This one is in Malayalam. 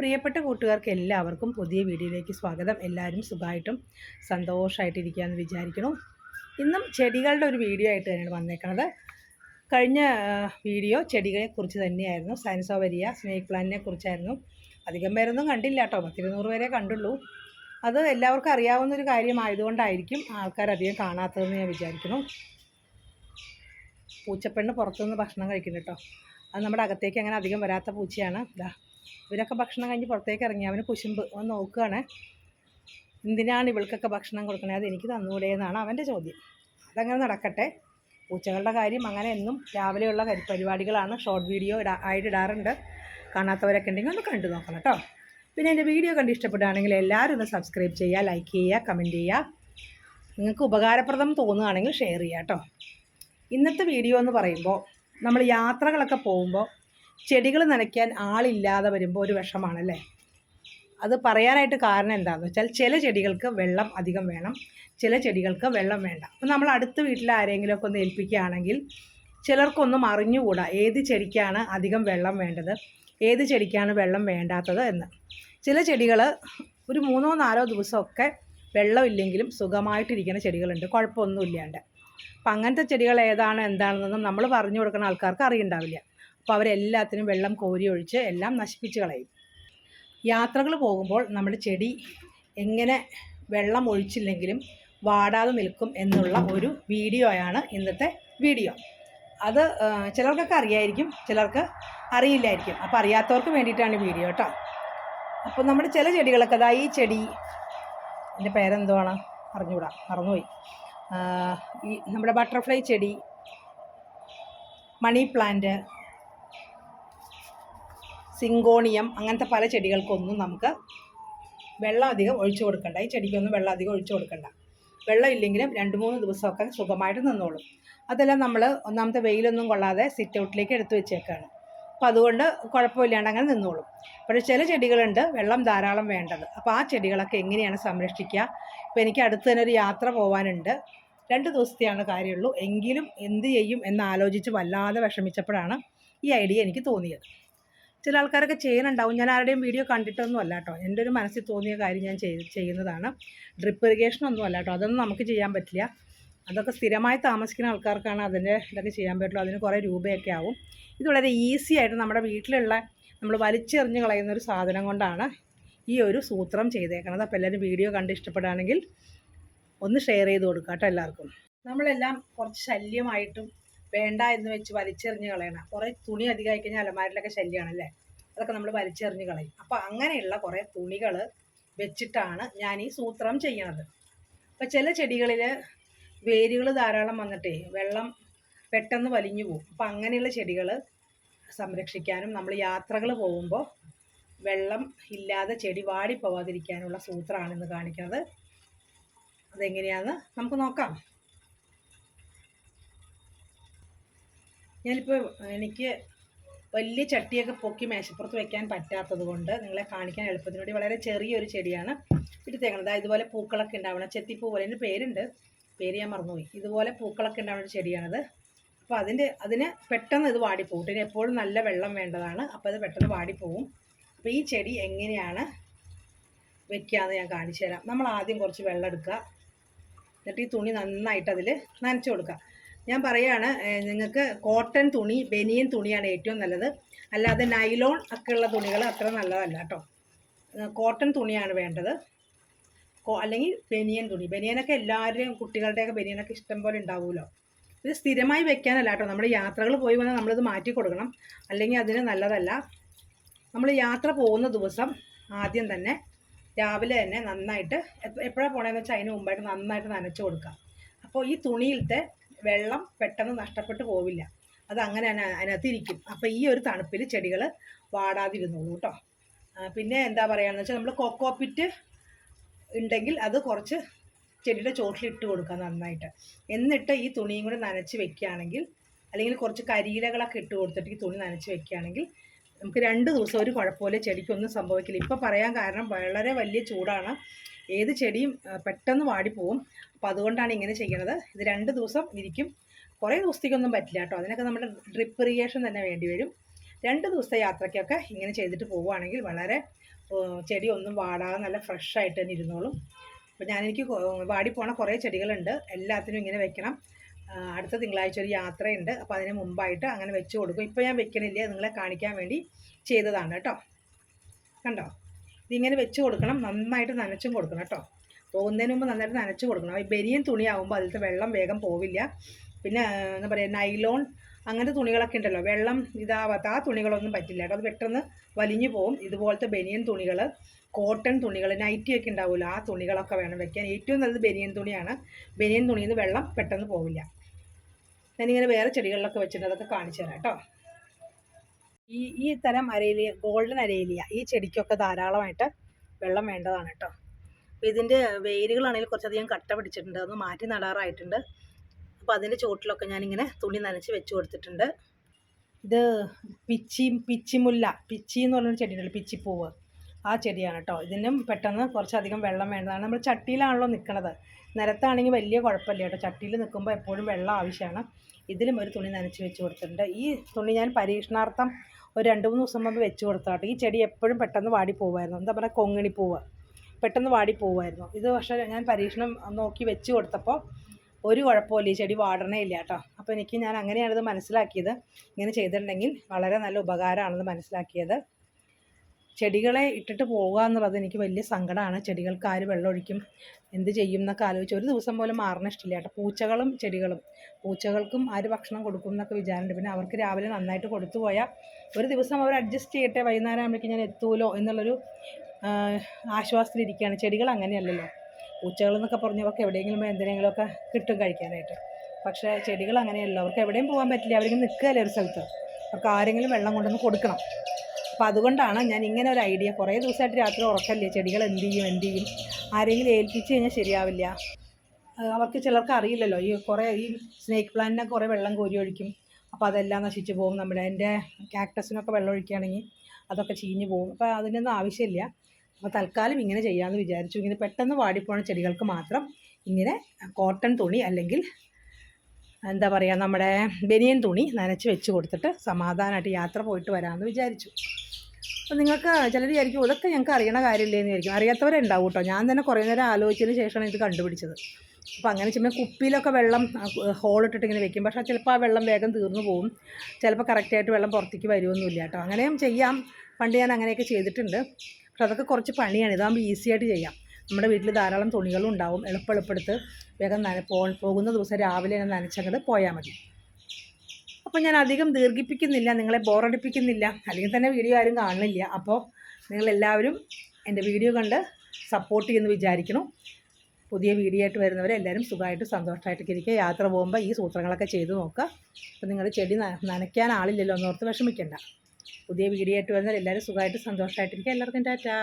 പ്രിയപ്പെട്ട കൂട്ടുകാർക്ക് എല്ലാവർക്കും പുതിയ വീഡിയോയിലേക്ക് സ്വാഗതം. എല്ലാവരും സുഖമായിട്ടും സന്തോഷമായിട്ടിരിക്കുകയെന്ന് വിചാരിക്കുന്നു. ഇന്നും ചെടികളുടെ ഒരു വീഡിയോ ആയിട്ട് തന്നെയാണ് വന്നേക്കുന്നത് കഴിഞ്ഞ വീഡിയോ വീഡിയോ ചെടികളെക്കുറിച്ച് തന്നെയായിരുന്നു. സയൻസോവരിയ സ്നേക്ക് പ്ലാന്റിനെ കുറിച്ചായിരുന്നു. അധികം പേരൊന്നും കണ്ടില്ല കേട്ടോ. പത്തിരുന്നൂറ് പേരെ കണ്ടുള്ളൂ. അത് എല്ലാവർക്കും അറിയാവുന്ന ഒരു കാര്യമായതുകൊണ്ടായിരിക്കും ആൾക്കാരധികം കാണാത്തതെന്ന് ഞാൻ വിചാരിക്കുന്നു. പൂച്ചപ്പെണ്ണ് പുറത്തുനിന്ന് ഭക്ഷണം കഴിക്കുന്നു കേട്ടോ. അത് നമ്മുടെ അകത്തേക്ക് അങ്ങനെ അധികം വരാത്ത പൂച്ചയാണ്. ഇതാ ഇവരൊക്കെ ഭക്ഷണം കഴിഞ്ഞ് പുറത്തേക്ക് ഇറങ്ങി. അവന് കുശുമ്പ്. ഒന്ന് നോക്കുകയാണ് എന്തിനാണ് ഇവൾക്കൊക്കെ ഭക്ഷണം കൊടുക്കണേ? അത് എനിക്ക് തന്നുകൂടെ എന്നാണ് അവന്റെ ചോദ്യം. അതങ്ങനെ നടക്കട്ടെ. പൂച്ചകളുടെ കാര്യം അങ്ങനെ എന്നും രാവിലെയുള്ള പരിപാടികളാണ് ഷോർട്ട് വീഡിയോ ആയിട്ട് ഇടാറുണ്ട്. കാണാത്തവരൊക്കെ ഉണ്ടെങ്കിൽ ഒന്ന് കണ്ടു നോക്കണം കേട്ടോ. പിന്നെ എന്റെ വീഡിയോ കണ്ട് ഇഷ്ടപ്പെടുകയാണെങ്കിൽ എല്ലാവരും ഒന്ന് സബ്സ്ക്രൈബ് ചെയ്യുക ലൈക്ക് ചെയ്യുക കമന്റ് ചെയ്യുക. നിങ്ങൾക്ക് ഉപകാരപ്രദം തോന്നുകയാണെങ്കിൽ ഷെയർ ചെയ്യുക കേട്ടോ. ഇന്നത്തെ വീഡിയോ എന്ന് പറയുമ്പോൾ നമ്മൾ യാത്രകളൊക്കെ പോകുമ്പോൾ ചെടികൾ നനയ്ക്കാൻ ആളില്ലാതെ വരുമ്പോൾ ഒരു വിഷമാണല്ലേ? അത് പറയാനായിട്ട് കാരണം എന്താണെന്ന് വെച്ചാൽ ചില ചെടികൾക്ക് വെള്ളം അധികം വേണം ചില ചെടികൾക്ക് വെള്ളം വേണ്ട. അപ്പം നമ്മൾ അടുത്ത വീട്ടിൽ ആരെങ്കിലുമൊക്കെ ഒന്ന് ഏൽപ്പിക്കുകയാണെങ്കിൽ ചിലർക്കൊന്നും അറിഞ്ഞുകൂടാ ഏത് ചെടിക്കാണ് അധികം വെള്ളം വേണ്ടത് ഏത് ചെടിക്കാണ് വെള്ളം വേണ്ടാത്തത് എന്ന്. ചില ചെടികൾ ഒരു മൂന്നോ നാലോ ദിവസമൊക്കെ വെള്ളമില്ലെങ്കിലും സുഖമായിട്ടിരിക്കുന്ന ചെടികളുണ്ട് കുഴപ്പമൊന്നുമില്ലാണ്ട്. അപ്പം അങ്ങനത്തെ ചെടികൾ ഏതാണ് എന്താണെന്നൊന്നും നമ്മൾ പറഞ്ഞു കൊടുക്കുന്ന ആൾക്കാർക്ക് അറിയണ്ടാവില്ല. അപ്പോൾ അവരെല്ലാത്തിനും വെള്ളം കോരി ഒഴിച്ച് എല്ലാം നശിപ്പിച്ച് കളയും. യാത്രകൾ പോകുമ്പോൾ നമ്മുടെ ചെടി എങ്ങനെ വെള്ളം ഒഴിച്ചില്ലെങ്കിലും വാടാതെ നിൽക്കും എന്നുള്ള ഒരു വീഡിയോയാണ് ഇന്നത്തെ വീഡിയോ. അത് ചിലർക്കൊക്കെ അറിയായിരിക്കും ചിലർക്ക് അറിയില്ലായിരിക്കും. അപ്പോൾ അറിയാത്തവർക്ക് വേണ്ടിയിട്ടാണ് വീഡിയോ കേട്ടോ. അപ്പോൾ നമ്മുടെ ചില ചെടികളൊക്കെ അതാ ഈ ചെടി എന്റെ പേരെന്തുവാണ്? അറിഞ്ഞുകൂടാ മറന്നുപോയി. ഈ നമ്മുടെ ബട്ടർഫ്ലൈ ചെടി മണി പ്ലാന്റ് സിങ്കോണിയം അങ്ങനത്തെ പല ചെടികൾക്കൊന്നും നമുക്ക് വെള്ളം അധികം ഒഴിച്ചു കൊടുക്കണ്ട. ഈ ചെടിക്കൊന്നും വെള്ളം അധികം ഒഴിച്ചു കൊടുക്കണ്ട. വെള്ളം ഇല്ലെങ്കിലും രണ്ട് മൂന്ന് ദിവസമൊക്കെ സുഖമായിട്ട് നിന്നോളും. അതെല്ലാം നമ്മൾ ഒന്നാമത്തെ വെയിലൊന്നും കൊള്ളാതെ സിറ്റ് ഔട്ടിലേക്ക് എടുത്തു വെച്ചേക്കാണ്. അപ്പം അതുകൊണ്ട് കുഴപ്പമില്ലാണ്ട് അങ്ങനെ നിന്നോളും. പക്ഷേ ചില ചെടികളുണ്ട് വെള്ളം ധാരാളം വേണ്ടത്. അപ്പോൾ ആ ചെടികളൊക്കെ എങ്ങനെയാണ് സംരക്ഷിക്കുക? ഇപ്പോൾ എനിക്ക് അടുത്ത് തന്നെ ഒരു യാത്ര പോകാനുണ്ട് രണ്ട് ദിവസത്തെയാണ് കാര്യമുള്ളൂ. എങ്കിലും എന്ത് ചെയ്യും എന്ന് ആലോചിച്ച് വല്ലാതെ വിഷമിച്ചപ്പോഴാണ് ഈ ഐഡിയ എനിക്ക് തോന്നിയത്. ചില ആൾക്കാരൊക്കെ ചെയ്യുന്നുണ്ടാവും. ഞാൻ ആരുടെയും വീഡിയോ കണ്ടിട്ടൊന്നും അല്ല കേട്ടോ. എന്റെ ഒരു മനസ്സിൽ തോന്നിയ കാര്യം ഞാൻ ചെയ്യുന്നതാണ്. ഡ്രിപ്പ് ഇറിഗേഷൻ ഒന്നും അല്ല കേട്ടോ. അതൊന്നും നമുക്ക് ചെയ്യാൻ പറ്റില്ല. അതൊക്കെ സ്ഥിരമായി താമസിക്കുന്ന ആൾക്കാർക്കാണ് അതിന്റെ ഇതൊക്കെ ചെയ്യാൻ പറ്റുള്ളൂ. അതിന് കുറേ രൂപയൊക്കെ ആവും. ഇത് വളരെ ഈസി ആയിട്ട് നമ്മുടെ വീട്ടിലുള്ള നമ്മൾ വലിച്ചെറിഞ്ഞ് കളയുന്ന ഒരു സാധനം കൊണ്ടാണ് ഈ ഒരു സൂത്രം ചെയ്തേക്കുന്നത് അപ്പോൾ എല്ലാവരും വീഡിയോ കണ്ട് ഇഷ്ടപ്പെടുകയാണെങ്കിൽ ഒന്ന് ഷെയർ ചെയ്ത് കൊടുക്കുക കേട്ടോ എല്ലാവർക്കും. നമ്മളെല്ലാം കുറച്ച് ശല്യമായിട്ടും വേണ്ട എന്ന് വെച്ച് വലിച്ചെറിഞ്ഞ് കളയണം. കുറേ തുണി അധികമായി കഴിഞ്ഞാൽ അലമാരിലൊക്കെ ശല്യമാണല്ലേ? അതൊക്കെ നമ്മൾ വലിച്ചെറിഞ്ഞ് കളയും. അപ്പോൾ അങ്ങനെയുള്ള കുറേ തുണികൾ വെച്ചിട്ടാണ് ഞാൻ ഈ സൂത്രം ചെയ്യണത്. അപ്പോൾ ചില ചെടികളിൽ വേരുകൾ ധാരാളം വന്നിട്ടേ വെള്ളം പെട്ടെന്ന് വലിഞ്ഞു പോകും. അപ്പോൾ അങ്ങനെയുള്ള ചെടികൾ സംരക്ഷിക്കാനും നമ്മൾ യാത്രകൾ പോകുമ്പോൾ വെള്ളം ഇല്ലാതെ ചെടി വാടി പോവാതിരിക്കാനുള്ള സൂത്രമാണ് ഇന്ന് കാണിക്കുന്നത് അതെങ്ങനെയാണെന്ന് നമുക്ക് നോക്കാം. ഞാനിപ്പോൾ എനിക്ക് വലിയ ചട്ടിയൊക്കെ പൊക്കി മേശപ്പുറത്ത് വെക്കാൻ പറ്റാത്തത് കൊണ്ട് നിങ്ങളെ കാണിക്കാൻ എളുപ്പത്തിന് വേണ്ടി വളരെ ചെറിയൊരു ചെടിയാണ്. എടുത്തേക്കണത് അതായത് ഇതുപോലെ പൂക്കളൊക്കെ ഉണ്ടാവണം. ചെത്തിപ്പൂ പോലെ. അതിന്റെ പേരുണ്ട്. പേര് ഞാൻ മറന്നുപോയി. ഇതുപോലെ പൂക്കളൊക്കെ ഉണ്ടാവുന്ന ഒരു ചെടിയാണത്. അപ്പോൾ അതിന്റെ അതിന് പെട്ടെന്ന് ഇത് വാടിപ്പോകും. ഇതിന് എപ്പോഴും നല്ല വെള്ളം വേണ്ടതാണ്. അപ്പോൾ അത് പെട്ടെന്ന് വാടിപ്പോവും അപ്പോൾ ഈ ചെടി എങ്ങനെയാണ് വെക്കുകയെന്ന് ഞാൻ കാണിച്ചു തരാം. നമ്മൾ ആദ്യം കുറച്ച് വെള്ളം എടുക്കുക. എന്നിട്ട് ഈ തുണി നന്നായിട്ട് അതിൽ നനച്ചു കൊടുക്കുക. ഞാൻ പറയാണ് നിങ്ങൾക്ക് കോട്ടൺ തുണി ബനിയൻ തുണിയാണ് ഏറ്റവും നല്ലത്. അല്ലാതെ നൈലോൺ ഒക്കെ ഉള്ള തുണികൾ അത്ര നല്ലതല്ല കേട്ടോ. കോട്ടൺ തുണിയാണ് വേണ്ടത്. അല്ലെങ്കിൽ ബനിയൻ തുണി. ബനിയനൊക്കെ എല്ലാവരുടെയും കുട്ടികളുടെയൊക്കെ ബനിയനൊക്കെ ഇഷ്ടം പോലെ ഉണ്ടാവുമല്ലോ. ഇത് സ്ഥിരമായി വെക്കാനല്ല കേട്ടോ. നമ്മുടെ യാത്രകൾ പോയി വന്നാൽ നമ്മളിത് മാറ്റി കൊടുക്കണം. അല്ലെങ്കിൽ അതിന് നല്ലതല്ല. നമ്മൾ യാത്ര പോകുന്ന ദിവസം ആദ്യം തന്നെ രാവിലെ തന്നെ നന്നായിട്ട് എപ്പോഴാണ് പോണേന്ന് വെച്ചാൽ അതിന് മുമ്പായിട്ട് നന്നായിട്ട് നനച്ചു കൊടുക്കുക. അപ്പോൾ ഈ തുണിയിലത്തെ വെള്ളം പെട്ടെന്ന് നഷ്ടപ്പെട്ടു പോവില്ല. അത് അങ്ങനെ അതിനകത്തിരിക്കും അതിനകത്ത് അപ്പോൾ ഈ ഒരു തണുപ്പിൽ ചെടികൾ വാടാതിരുന്നുള്ളൂ കേട്ടോ പിന്നെ എന്താ പറയുകയെന്ന് വെച്ചാൽ നമ്മൾ കൊക്കോപ്പിറ്റ് ഉണ്ടെങ്കിൽ അത് കുറച്ച് ചെടിയുടെ ചോട്ടിൽ ഇട്ട് കൊടുക്കുക നന്നായിട്ട്. എന്നിട്ട് ഈ തുണിയും കൂടി നനച്ച് വെക്കുകയാണെങ്കിൽ അല്ലെങ്കിൽ കുറച്ച് കരിയിലകളൊക്കെ ഇട്ട് കൊടുത്തിട്ട് ഈ തുണി നനച്ച് വെക്കുകയാണെങ്കിൽ നമുക്ക് രണ്ട് ദിവസം ഒരു കുഴപ്പമില്ല ചെടിക്കൊന്നും സംഭവിക്കില്ല. ഇപ്പോൾ പറയാൻ കാരണം വളരെ വലിയ ചൂടാണ്. ഏത് ചെടിയും പെട്ടെന്ന് വാടിപ്പോവും. അപ്പോൾ അതുകൊണ്ടാണ് ഇങ്ങനെ ചെയ്യണത്. ഇത് രണ്ട് ദിവസം ഇരിക്കും. കുറേ ദിവസത്തേക്കൊന്നും പറ്റില്ല കേട്ടോ. അതിനൊക്കെ നമ്മുടെ ഡ്രിപ്പ് ഇറിഗേഷൻ തന്നെ വേണ്ടി വരും. രണ്ട് ദിവസത്തെ യാത്രയ്ക്കൊക്കെ ഇങ്ങനെ ചെയ്തിട്ട് പോവുകയാണെങ്കിൽ വളരെ ചെടി ഒന്നും വാടാതെ നല്ല ഫ്രഷ് ആയിട്ട് തന്നെ ഇരുന്നോളും. അപ്പോൾ ഞാനെനിക്ക് വാടിപ്പോണ വാടി പോണ കുറേ ചെടികളുണ്ട്. എല്ലാത്തിനും ഇങ്ങനെ വെക്കണം. അടുത്ത തിങ്കളാഴ്ച ഒരു യാത്രയുണ്ട്. അപ്പോൾ അതിന് മുമ്പായിട്ട് അങ്ങനെ വെച്ച് കൊടുക്കും. ഇപ്പോൾ ഞാൻ വെക്കണില്ല? നിങ്ങളെ കാണിക്കാൻ വേണ്ടി ചെയ്തതാണ് കേട്ടോ. കണ്ടോ? ഇതിങ്ങനെ വെച്ച് കൊടുക്കണം നന്നായിട്ട് നനച്ചും കൊടുക്കണം കേട്ടോ. പോകുന്നതിന് മുമ്പ് നന്നായിട്ട് നനച്ച് കൊടുക്കണം. ഈ ബനിയൻ തുണിയാവുമ്പോൾ അതിലത്തെ വെള്ളം വേഗം പോവില്ല. പിന്നെ എന്താ പറയുക നൈലോൺ അങ്ങനത്തെ തുണികളൊക്കെ ഉണ്ടല്ലോ. വെള്ളം ഇതാവാത്ത ആ തുണികളൊന്നും പറ്റില്ല കേട്ടോ. അത് പെട്ടെന്ന് വലിഞ്ഞു പോകും ഇതുപോലത്തെ ബനിയൻ തുണികൾ കോട്ടൺ തുണികൾ നൈറ്റി ഒക്കെ ഉണ്ടാവില്ല ആ തുണികളൊക്കെ വേണം വെക്കാൻ. ഏറ്റവും നല്ലത് ബനിയൻ തുണിയാണ്. ബനിയൻ തുണിയിൽ നിന്ന് വെള്ളം പെട്ടെന്ന് പോവില്ല. ഞാനിങ്ങനെ വേറെ ചെടികളിലൊക്കെ വെച്ചിട്ടുണ്ട് അതൊക്കെ കാണിച്ചു തരാം കേട്ടോ. ഈ ഈ തരം അരയിലിയ ഗോൾഡൻ അരയിലിയ ഈ ചെടിക്കൊക്കെ ധാരാളമായിട്ട് വെള്ളം വേണ്ടതാണ് കേട്ടോ അപ്പോൾ ഇതിന്റെ വേരുകളാണെങ്കിൽ കുറച്ചധികം കട്ട പിടിച്ചിട്ടുണ്ട്. അതൊന്ന് മാറ്റി നടാറായിട്ടുണ്ട്. അപ്പോൾ അതിന്റെ ചുവട്ടിലൊക്കെ ഞാനിങ്ങനെ തുണി നനച്ച് വെച്ച് കൊടുത്തിട്ടുണ്ട്. ഇത് പിച്ചി പിച്ചിമുല്ല പിച്ചി എന്ന് പറഞ്ഞൊരു ചെടിയുണ്ടല്ലോ പിച്ചിപ്പൂവ്. ആ ചെടിയാണ് കേട്ടോ ഇതിനും പെട്ടെന്ന് കുറച്ചധികം വെള്ളം വേണ്ടതാണ്. നമ്മൾ ചട്ടിയിലാണല്ലോ നിൽക്കുന്നത് നിരത്താണെങ്കിൽ വലിയ കുഴപ്പമില്ല കേട്ടോ ചട്ടിയിൽ നിൽക്കുമ്പോൾ എപ്പോഴും വെള്ളം ആവശ്യമാണ്. ഇതിലും ഒരു തുണി നനച്ച് വെച്ച് കൊടുത്തിട്ടുണ്ട്. ഈ തുണി ഞാൻ പരീക്ഷണാർത്ഥം ഒരു രണ്ട് മൂന്ന് ദിവസം മുമ്പ് വെച്ച് കൊടുത്താട്ടോ. ഈ ചെടി എപ്പോഴും പെട്ടെന്ന് വാടി പോകുമായിരുന്നു എന്താ പറയുക കൊങ്ങിണി പൂവ് പെട്ടെന്ന് വാടി പോകുമായിരുന്നു ഇത് പക്ഷേ ഞാൻ പരീക്ഷണം നോക്കി വെച്ച് കൊടുത്തപ്പോൾ ഒരു കുഴപ്പമില്ല ഈ ചെടി വാടണേ ഇല്ല കേട്ടോ. അപ്പോൾ എനിക്ക് ഞാൻ അങ്ങനെയാണിത് മനസ്സിലാക്കിയത്. ഇങ്ങനെ ചെയ്തിട്ടുണ്ടെങ്കിൽ വളരെ നല്ല ഉപകാരമാണെന്ന് മനസ്സിലാക്കിയത്. ചെടികളെ ഇട്ടിട്ട് പോകുക എന്നുള്ളത് എനിക്ക് വലിയ സങ്കടമാണ്. ചെടികൾക്ക് ആര് വെള്ളമൊഴിക്കും എന്ത് ചെയ്യും എന്നൊക്കെ ആലോചിച്ച് ഒരു ദിവസം പോലും മാറണ ഇഷ്ടമില്ല കേട്ടോ. പൂച്ചകളും ചെടികളും. പൂച്ചകൾക്കും ആര് ഭക്ഷണം കൊടുക്കും എന്നൊക്കെ വിചാരമുണ്ട് പിന്നെ അവർക്ക് രാവിലെ നന്നായിട്ട് കൊടുത്തു പോയാൽ ഒരു ദിവസം അവർ അഡ്ജസ്റ്റ് ചെയ്യട്ടെ വൈകുന്നേരം ആകുമ്പോഴേക്കും ഞാൻ എത്തുമല്ലോ എന്നുള്ളൊരു ആശ്വാസത്തിലിരിക്കുകയാണ്. ചെടികൾ അങ്ങനെയല്ലല്ലോ. പൂച്ചകളെന്നൊക്കെ പറഞ്ഞവർക്ക് എവിടെയെങ്കിലും എന്തിനെങ്കിലുമൊക്കെ കിട്ടും കഴിക്കാനായിട്ട്. പക്ഷേ ചെടികൾ അങ്ങനെയല്ല. അവർക്ക് എവിടെയും പോകാൻ പറ്റില്ല. അവരിങ്ങനെ നിൽക്കുകയല്ലേ ഒരു സ്ഥലത്ത്. അവർക്ക് ആരെങ്കിലും വെള്ളം കൊണ്ടുവന്ന് കൊടുക്കണം. അപ്പോൾ അതുകൊണ്ടാണ് ഞാൻ ഇങ്ങനെ ഒരു ഐഡിയ കുറേ ദിവസമായിട്ട് രാത്രി ഉറക്കല്ലേ ചെടികൾ എന്ത് ചെയ്യും എന്ത് ചെയ്യും? ആരെങ്കിലും ഏൽപ്പിച്ച് കഴിഞ്ഞാൽ ശരിയാവില്ല. അവർക്ക് ചിലർക്ക് അറിയില്ലല്ലോ. ഈ കുറേ ഈ സ്നേക്ക് പ്ലാന്റിനൊക്കെ കുറേ വെള്ളം കോരി ഒഴിക്കും. അപ്പോൾ അതെല്ലാം നശിച്ചു പോകും. നമ്മുടെ എന്റെ ക്യാക്ടസിനൊക്കെ വെള്ളം ഒഴിക്കുകയാണെങ്കിൽ അതൊക്കെ ചീഞ്ഞു പോകും. അപ്പോൾ അതിനൊന്നും ആവശ്യമില്ല. അപ്പോൾ തൽക്കാലം ഇങ്ങനെ ചെയ്യാമെന്ന് വിചാരിച്ചു. ഇങ്ങനെ പെട്ടെന്ന് വാടിപ്പോണ ചെടികൾക്ക് മാത്രം ഇങ്ങനെ കോട്ടൺ തുണി അല്ലെങ്കിൽ എന്താ പറയുക നമ്മുടെ ബനിയൻ തുണി നനച്ച് വെച്ച് കൊടുത്തിട്ട് സമാധാനമായിട്ട് യാത്ര പോയിട്ട് വരാമെന്ന് വിചാരിച്ചു. അപ്പോൾ നിങ്ങൾക്ക് ചിലർ വിചാരിക്കും ഇതൊക്കെ ഞങ്ങൾക്ക് അറിയണ കാര്യമില്ലേന്ന് വിചാരിക്കും. അറിയാത്തവരുണ്ടാവും കേട്ടോ. ഞാൻ തന്നെ കുറേ നേരം ആലോചിച്ചതിന് ശേഷമാണ് ഇത് കണ്ടുപിടിച്ചത്. അപ്പോൾ അങ്ങനെ ചെയ്യുമ്പോൾ കുപ്പിയിലൊക്കെ വെള്ളം ഹോളിട്ടിട്ട് ഇങ്ങനെ വെക്കും. പക്ഷേ ചിലപ്പോൾ ആ വെള്ളം വേഗം തീർന്നു പോകും ചിലപ്പോൾ കറക്റ്റായിട്ട് വെള്ളം പുറത്തേക്ക് വരുമൊന്നുമില്ല കേട്ടോ. അങ്ങനെയും ചെയ്യാം. പണ്ട് ഞാൻ അങ്ങനെയൊക്കെ ചെയ്തിട്ടുണ്ട്. പക്ഷെ അതൊക്കെ കുറച്ച് പണിയാണ്. ഇതാകുമ്പോൾ ഈസി ആയിട്ട് ചെയ്യാം. നമ്മുടെ വീട്ടിൽ ധാരാളം തുണികളും ഉണ്ടാവും. എളുപ്പമെളുപ്പെടുത്ത് വേഗം നന പോകുന്ന ദിവസം രാവിലെ തന്നെ നനച്ചങ്ങോട്ട് പോയാൽ മതി. അപ്പോൾ ഞാൻ അധികം ദീർഘിപ്പിക്കുന്നില്ല. നിങ്ങളെ ബോറടിപ്പിക്കുന്നില്ല അല്ലെങ്കിൽ തന്നെ വീഡിയോ ആരും കാണുന്നില്ല. അപ്പോൾ നിങ്ങളെല്ലാവരും എന്റെ വീഡിയോ കണ്ട് സപ്പോർട്ട് ചെയ്യുമെന്ന് വിചാരിക്കണം പുതിയ വീഡിയോ ആയിട്ട് വരുന്നവരെ എല്ലാവരും സുഖമായിട്ട് സന്തോഷമായിട്ടൊക്കെ ഇരിക്കുക. യാത്ര പോകുമ്പോൾ ഈ സൂത്രങ്ങളൊക്കെ ചെയ്ത് നോക്കുക. അപ്പോൾ നിങ്ങൾ ചെടി നനയ്ക്കാൻ ആളില്ലല്ലോ എന്നോർത്ത് വിഷമിക്കേണ്ട. പുതിയ വീഡിയോ ആയിട്ട് വരുന്നവർ എല്ലാവരും സുഖമായിട്ട് സന്തോഷമായിട്ടിരിക്കുക. എല്ലാവർക്കും ടാറ്റാ.